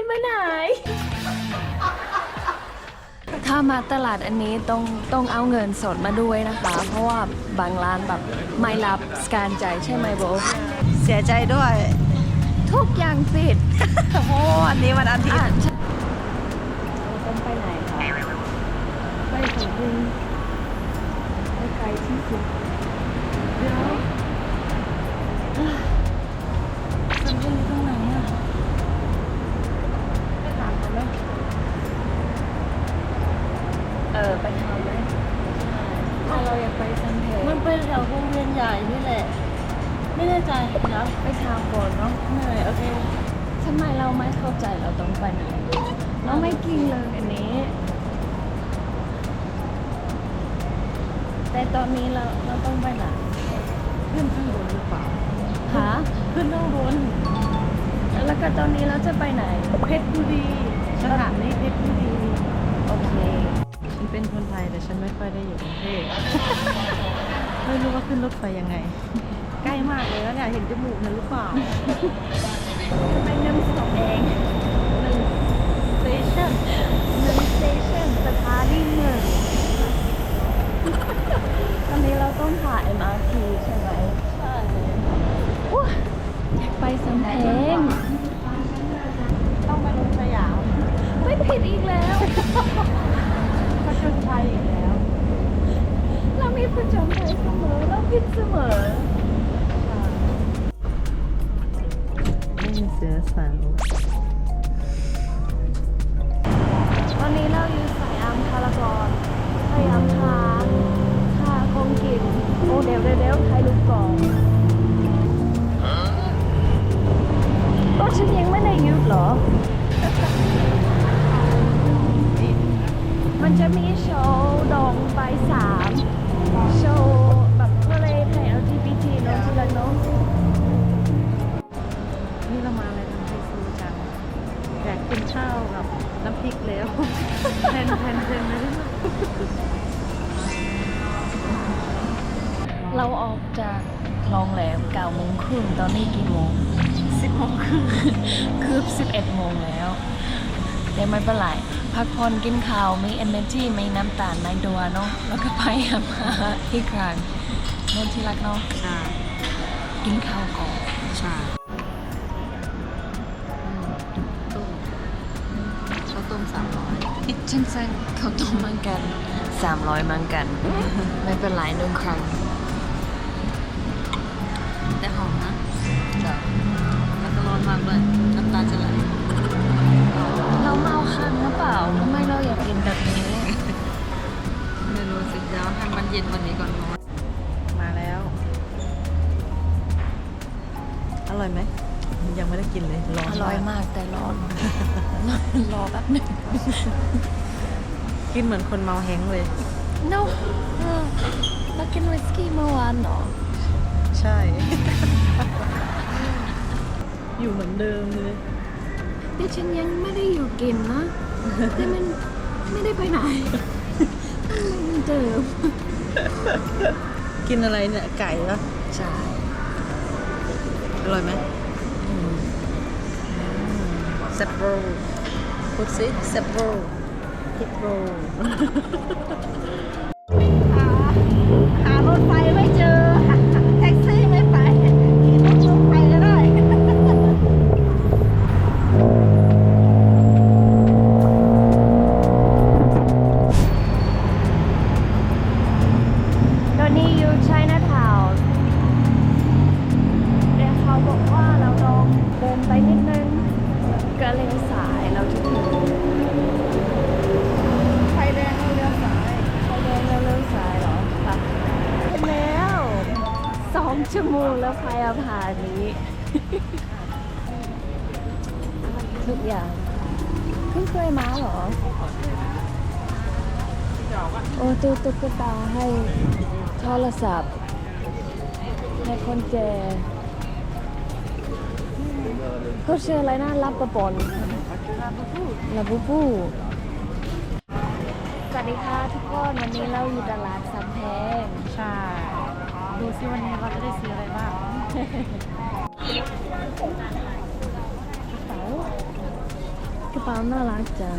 ยไปไหน ถ้ามาตลาดอันนี้ต้องต้องเอาเงินสดมาด้วยนะคะ เพราะว่าบางร้านแบบไม่รับสแกนจ่ายใช่ไหมโบเสียใจด้วย ทุกอย่างปิดโอ้วันนี้วันอาทิตอะย์ ใช่เราต้องไปไหนคะไปถึงบึงไปไกลที่สุด เออไปถามไหมถ้าเราอยากไปสำเพ็งมันเป็นแถววงเวียนใหญ่นี่แหละ ไม่แน่ใจนะไปถามก่อนเนาะเหนื่อยโอเคทำไมเราไม่เข้าใจเราต้องไปไหนเราไม่กินเลยอันนี้ แต่ตอนนี้เราเราต้องไปไหนขึ้นข้างบนหรือเปล่าหาขึ้นข้างบนแล้วก็ตอนนี้เราจะไปไหน เพชรบุรีสถานีเพชรบุรีโอเคฉัน เป็นคนไทยแต่ฉันไม่ค่อยได้อยู่กรุงเทพไม่รู้ว่าขึ้นรถไฟยังไง ใกล้มากเลยแล้วเนี่ย เห็นจมูกนั่นหรือเปล่าทำไมนึ่งสองเองหนึ่งสเตชันหนึ่งสเตชันสถานีหนึ่งตอนนี้เราต้องผ่าน MRT ใช่ไหมใช่อุ๊ยอยากไปสำเพ็งต้องไปลงสยาม ไม่ผิดอีกแล้ว พจนชัยอีกแล้ว เรามีผู้ชมไทยเสมอเราผิดเสมอได้ยินเสียงสาวตอนนี้เราอยู่สายอัมพารากอนพยายามหาหาของกินโอ้เดี๋ยวเดี๋ยวเดี๋ยวใครลูกกล่องก็ฉันยังไม่ได้หยุดเหรอ มันจะมีโชว์ดองใบายสามโชว์แบบทะเลไทย LGBT เนอะที่ละเนอะนี่เรามาอะไรทำไฮโซจังอยากกินข้าวกับน้ำพริกแล้วแทนแทนแทนเลยเราออกจากโรงแรมเก้าโมงครึ่งตอนนี้กี่โมงสิบโมงครึ่งคืบ11โมงแล้ว แต่ไม่เป็นไรพักผ่อนกินข้าวมี energy มีน้ำตาลในตัวเนาะแล้วก็ไปหามาที่ครานนนที่รักเนาะใช่กินข้าวก่อนใช่ต้มข้าวต้มสามร้อยฉันสั่งข้าวต้มเหมือนกัน300เหมือนกัน ไม่เป็นไรหนึ่งครั้งแต่หอมนะจ้ะแล้วก็ร้อนมากเลยน้ำตาจะไหล เราเมาคันหรือเปล่าทำไมเราอยากกินแบบนี้ ไม่รู้สิเดี๋ยวให้มันเย็นกวันนี้ก่อนนอนมาแล้ว อร่อยไหม ยังไม่ได้กินเลยร้อนอร่อยมากแต่ร้อน รอแป๊บหนึง กินเหมือนคนเมาแฮงก์เลย no เออเรากินวิสกี้เมื่อวานเหรอใช่ อยู่เหมือนเดิมเลย แต่ฉันยังไม่ได้อยู่กินนะแต่มันไม่ได้ไปไหนมันเหมือนเดิมกินอะไรเนี่ย ไก่ปะใช่อร่อยไหมเซปโรพูดสิเซปโรพิทโร โอ้ตู้ตุ๊กตาให้โทรศัพท์ให้คนแจเขาชื่ออะไรนะรับประปนลาบูบูสวัสดีค่ะทุกคนวันนี้เราอยู่ตลาดสำแพงใช่ดูซิวันนี้เราจะได้ซื้ออะไรบ้างกระเป๋าเป๋าน่ารักจัง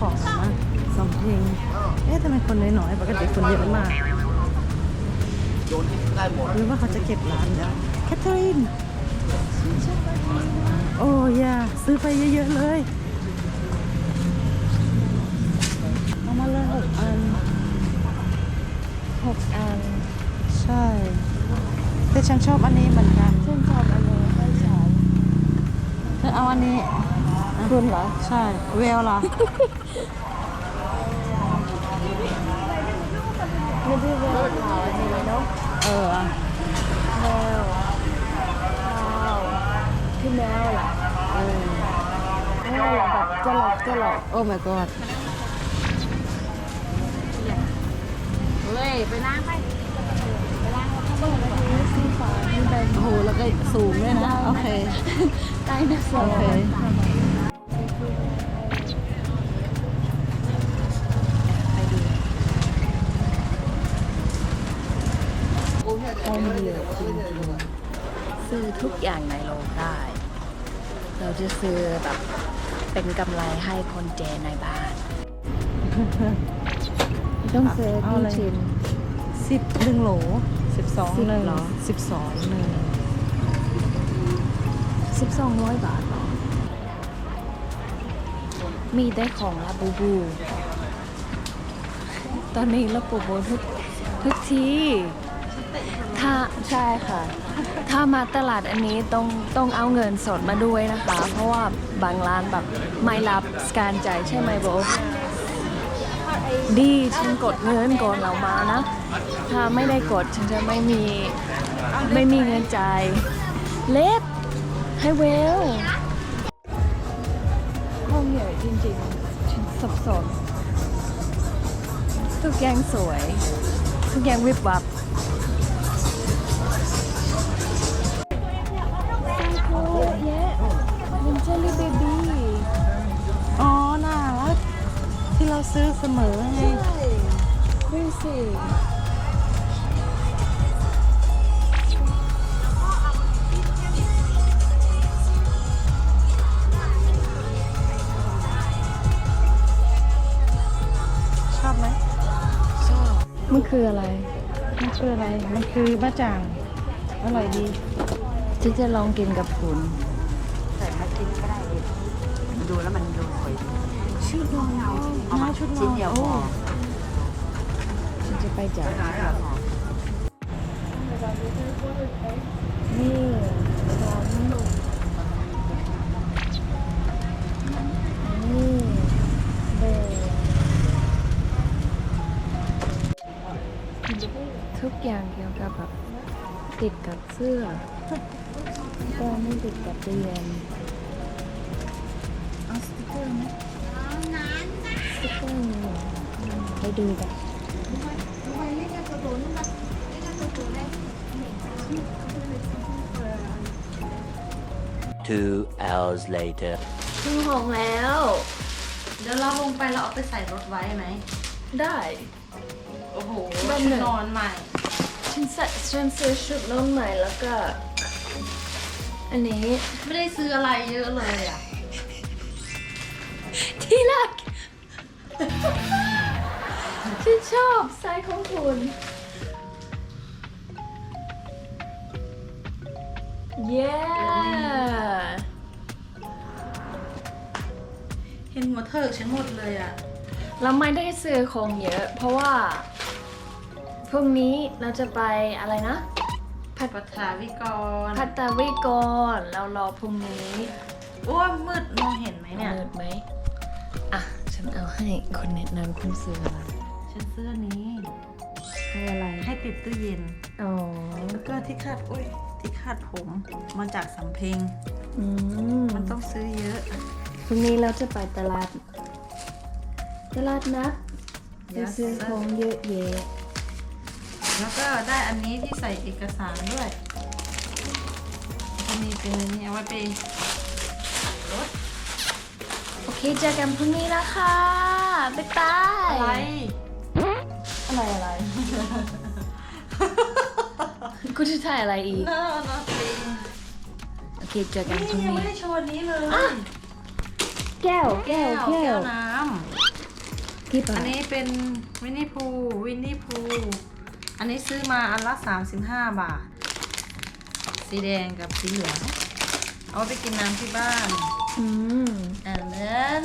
ของนะสองเพลง เอ๊ะทำไมคนน้อยๆ ปกติคนเยอะมากหรือว่าเขาจะเก็บร้านแล้วแคทเธอรีน โอ้ยาซื้อไปเยอะๆเลย เอามาเลยหกอันหกอัน ใช่ แต่ฉันชอบอันนี้เหมือนกันฉันชอบอันนี้ให้ฉันเธอเอาอันนี้ คุณเหรอ ใช่ เวลล่ะ ไม่ได้แววขาวอันนี้เนาะเออแมวขาวคือแมวล่ะเออแมวล่ะแบบจะหลอกจะหลอกโอ้ my god เลยไปนั่งไปสีฟ้าที่เป็นโอ้โหแล้วก็สูงด้วยนะ โอเค ไดโนเสาโอเค ทุกอย่างในโลกได้ เราจะซื้อแบบเป็นกำไรให้คนเจในบ้าน ต้องซื้อเอากี่เลยชิ้นสิบหนึ่งโหลสิบสองสิบหนึ่งเหรอสิบสองหนึ่งสิบสองร้อยบาทเหรอ มีได้ของลาบูบู ตอนนี้ลาบูบูทุกทุกทีถ้าใช่ค่ะ ถ้ามาตลาดอันนี้ต้องต้องเอาเงินสดมาด้วยนะคะ เพราะว่าบางร้านแบบไม่รับสแกนจ่ายใช่ไหมโบดีฉันกดเงินก่อนเรามานะ ถ้าไม่ได้กดฉันจะไม่มีไม่มีเงินจ่ายเล็บให้เวลห้องใหญ่จริงๆฉันสับสนทุกอย่างสวย ทุกอย่างวิบวับ ซื้อเสมอไงใช่ดูสิชอบไหมชอบมันคืออะไร มันคืออะไร มันคือบ้าจ่าง อร่อยดีฉันจะลองกินกับคุณ ใส่มากินก็ได้ดิดูแล้วมันดูสวยดี ชุดนอนเอามาชุดนอนชิ้นเดียวพอฉันจะไปจ่ายหาเดียวพอนี่ร้านนี่เบลทุกอย่างเกี่ยวกับแบบติดกับเสื้อ ก็ไม่ติดกับเตียงเอาสติกเกอร์ไหม สติ๊กเกอร์มีเหรอไปดูกัน Two hours later. ถึงห้องแล้ว เดี๋ยวเราลงไปเราเอาไปใส่รถไว้ไหม ได้ โอ้โหแบบชุไหนดนอนใหม่ ฉันใส่ฉันซื้อชุดนอนใหม่แล้วก็ อันนี้ ไม่ได้ซื้ออะไรเยอะเลยอะ ที่รัก ฉันชอบไซส์ของคุณ เย้ เห็นหัวเถิกฉันหมดเลยอะเราไม่ได้ซื้อของเยอะ เพราะว่า พรุ่งนี้เราจะไปอะไรนะ พัปัทาวิกรพัตตาวิก่อนเรารอพรุ่งนี้ โอ้ยมืดมองเห็นไหมเนี่ยเลิศไหมอะ ฉันเอาให้คนแนะนำคุณซื้ออะไรฉันซื้ออันนี้ ให้อะไร ให้ติดตู้เย็นอ๋อแล้วก็ที่คาดอุ้ยที่คาดผมมาจากสำเพ็งอืมมันต้องซื้อเยอะพรุ่งนี้เราจะไปตลาด ตลาดนัดไป Yes ซื้อของเยอะแยะแล้วก็ได้อันนี้ที่ใส่เอกสารด้วยจะมีเป็นอันนี้เอาไว้ไปรถ โอเคเจอกันพรุ่งนี้นะคะ บ๊ายบาย อะไร อะไรอะไร กูจะถ่ายอะไรอีก no nothing โอเคเจอกันพรุ่งนี่ยังไม่นี้ได้โชว์อันนี้เลยแก้ว แก้ว แก้แก้ววน้กี่ำบาอัทนนี้เป็นวินนี่พูวินนี่พูอันนี้ซื้อมาอันละ35 บาท สีแดงกับสีเหลือง เอาไว้ไปกินน้ำที่บ้าน อืม and then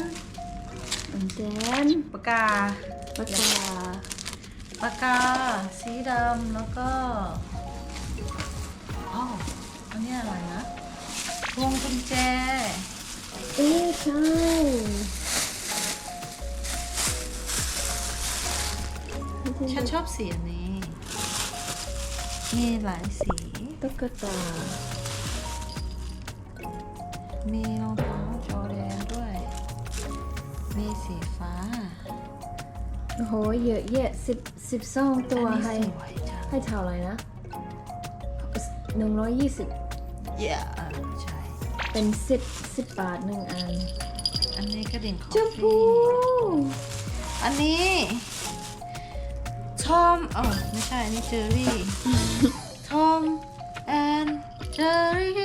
อันเดนปากกาปากกาปากกา สีดำแล้วก็อ้าวอันนี้อะไรนะพวงกุญแจเอ้ยใช่ฉันชอบสีอันนี้ มีหลายสีตุ๊กตา มีรองเท้าจอแดนด้วย มีสีฟ้าโอ้โหเยอะแยะสิบสิบสองตัวอันให้นี้สวยจังให้เท่าไหร่นะหนึ่งร้อยยี่สิบเย้ใช่ เป็นสิบสิบบาทหนึ่งอันอันนี้กระดิ่งคอชมฟพูฟี่อันนี้ทอมอ๋อไม่ใช่ อันนี้เจอรี่ทอมแอนเจอรี่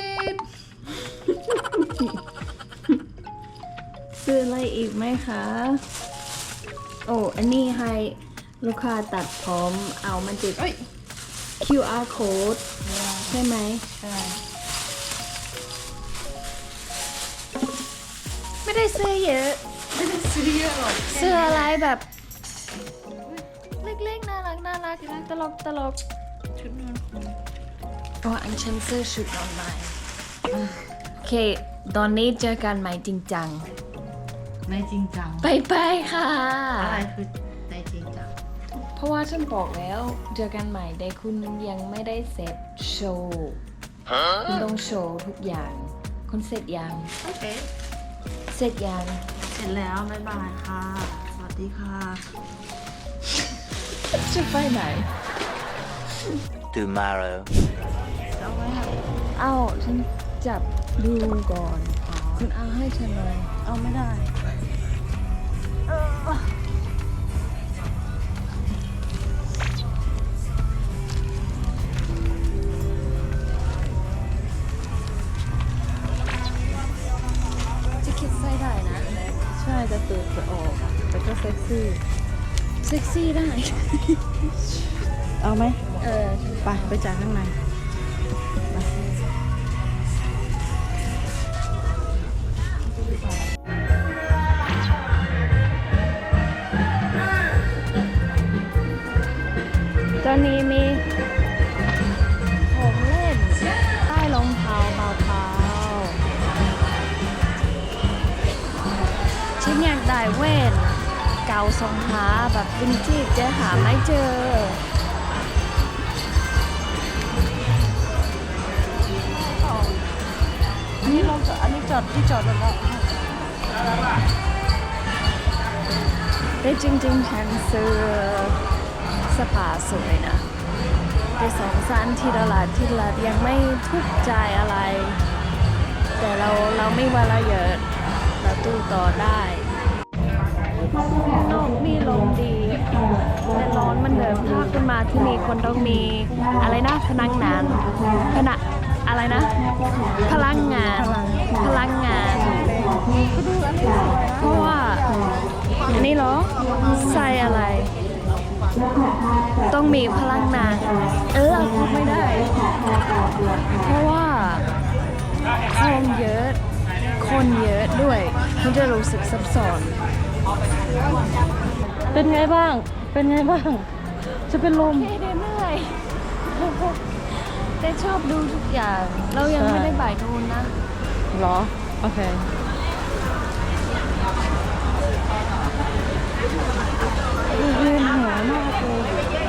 ซื้ออะไรอีกไหมคะ โอ้ อันนี้ให้ลูกค้าตัดผมเอามันติดเอ้ย QR code ใช่ไหมใช่ไม่ได้ซื้อเยอะ ไม่ได้ซื้อเยอะหรอกเสื้ออะไรแบบ เล็กๆ น่ารักน่ารักตลกตลกชุดนอนคุณอ๋ออันฉันซื้อชุดออนไลน์โอเค ตอนนี้เจอกันใหม่จริงจัง ไม่จริงจังไปไปค่ะ อะไรคือในจริงจัง เพราะว่าฉันบอกแล้วเจอกันใหม่แต่คุณยังไม่ได้เสร็จโชว์คุณต้องโชว์ทุกอย่าง คุณเสร็จยัง โอเค เสร็จยัง เสร็จแล้วบ๊ายบายค่ะ สวัสดีค่ะ จะไปไหน tomorrow. เอาไว้ค่ะเอ้าฉันจับดูก่อน คุณเอาให้ฉันหน่อย เอาไม่ได้ เซ็กซี่ได้ เอาไหมเออไปไปจ่ายข้างในตอนนี้มีของเล่นใต้รองเท้าเบาๆฉันอยากได้เว่น เกาทรงขาแบบวินทีจจะหาไม่เจอ อันนี้เราจะอันนี้จอดที่จอดรถแล้วแต่จริงๆฉันซื้อเสอผ้าสวยนะแต่สองสันที่ตลาดที่ตลาดยังไม่ทุกใจอะไร แต่เราเราไม่ว่าเราเยอะเราตู้ต่อได้ข้าง นอกมีลมดี แต่ร้อนมันเดิมถ้าคุณมาที่นี่คนต้องมีอะไรนะพนังงานพนะอะไรนะ พลังงาน พลังงานเพราะว่าอันนี้เหรอใส่อะไร ต้องมีพลังงาน เออพูดไม่ได้ เพราะว่าคนเยอะ คนเยอะด้วยมันจะรู้สึกซับซ้อน เป็นไงบ้าง เป็นไงบ้าง จะเป็นลมเฮ้เดเหนื่อยแต่ชอบดูทุกอย่าง เรายังใช่ไม่ได้บ่ายทูนนะ เหรอ โอเค เวียนหัวมากเลย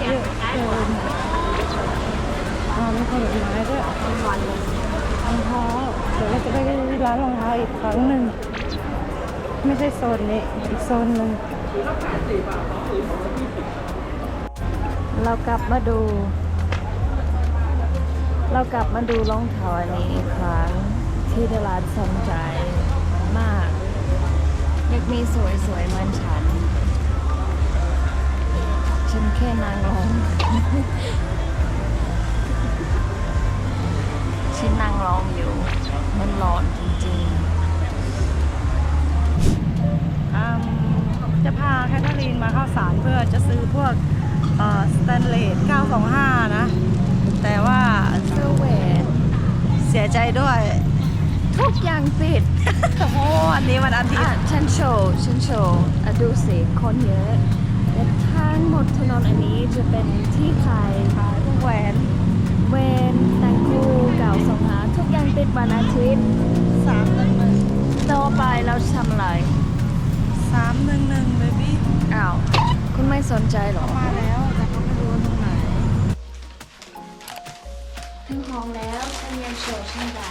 เยอะเกิน โอ้ามีผลไม้ด้วยรองเท้าเดี๋ยวเราจะไปร้านรองเท้าอีกครั้งหนึ่ง ไม่ใช่โซนนี้ อีกโซนหนึ่งเรากลับมาดู เรากลับมาดูรองเท้าอันนี้อีกครั้งที่ตลาดสนใจมากอยากมีสวยๆเหมือนฉัน ฉันแค่นางรองฉันนางรองอยู่ มันร้อนจริงๆ จะพาแคทเธอรีนมาเข้าสารเพื่อจะซื้อพวกสแตนเลส 925 นะ แต่ว่าเสื้อเวทเสียใจด้วย ทุกอย่างปิดโอ้โหอันนี้วันอาทิตย์ฉันโชว์ฉันโชว์อะดูสิคนเยอะและทั้งหมดถนนอันนี้จะเป็นที่ขายขายพวกแหวนเวนแตงคูเก่าสองหาทุกอย่างปิดวันอาทิตย์สามหนึ่งหนึ่งต่อไปเราทำอะไร สามหนึ่งหนึ่งเบบี้อ้าว คุณไม่สนใจเหรอ มาแล้วแต่เขาไม่รู้ว่าตรงไหนถึงห้องแล้วฉันยังโชว์ฉันได้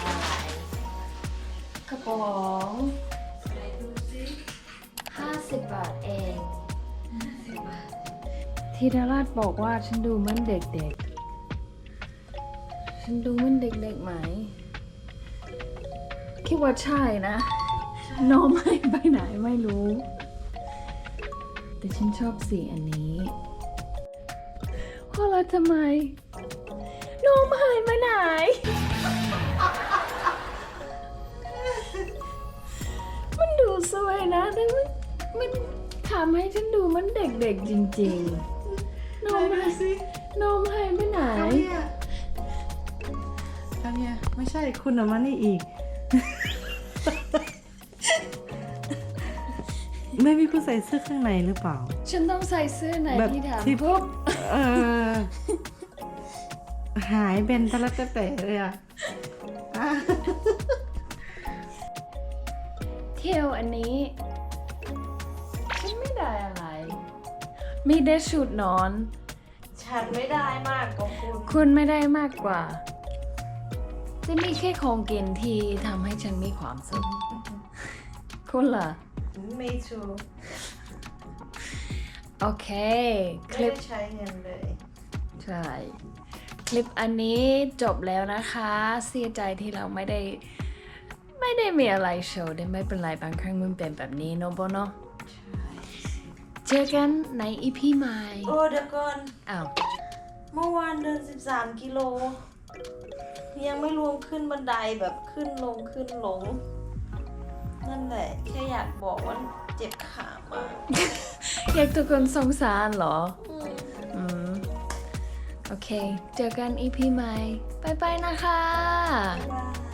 กระป๋องห้าสิบบาทเองธีดาราชบอกว่าฉันดูเหมือนเด็กๆ ฉันดูเหมือนเด็กๆไหม คิดว่าใช่นะ น้องไม่ไปไหนไม่รู้ แต่ฉันชอบสีอันนี้เพราะเราทำไมน้องหายไปไหน มันดูสวยนะแต่มันมันทำให้ฉันดูมันเด็กๆจริงๆน้องหายน้องหายไปไหนคาเมียไม่ใช่คุณเอามานี่อีก ไม่มีคุณใส่เสื้อข้างในหรือเปล่า ฉันต้องใส่เสื้อไหนแบบที่ถามที่ปุ๊บเออ หายเป็นตะละตะแต่เลยอะอะเที่ยวอันนี้ฉันไม่ได้อะไรมีได้ชุดนอน ฉันไม่ได้มากกว่าคุณ คุณไม่ได้มากกว่า จะมีแค่ของกินที่ทำให้ฉันมีความสุข คุณล่ะ ไม่ชูโอเค คไม่ลิป ได้ใช้เงินเลย ใช่ คลิปอันนี้จบแล้วนะคะ เสียใจที่เราไม่ได้ ไม่ได้มีอะไรโชว์ได้ไม่เป็นไรบางครั้งมันเป็นแบบนี้เนอะโบเนอะเจอกันในอีพีใหม่โอ้เดี๋ยวก่อน อ้าวเมื่อวานเดิน 13 กิโล ยังไม่รวมขึ้นบันไดแบบขึ้นลงขึ้นลง นั่นแหละแค่อยากบอกว่าเจ็บขามากอยากทุกคนสงสารเหรอ อืม โอเค เจอกันอีพีใหม่บายบายนะคะ บ๊ายบาย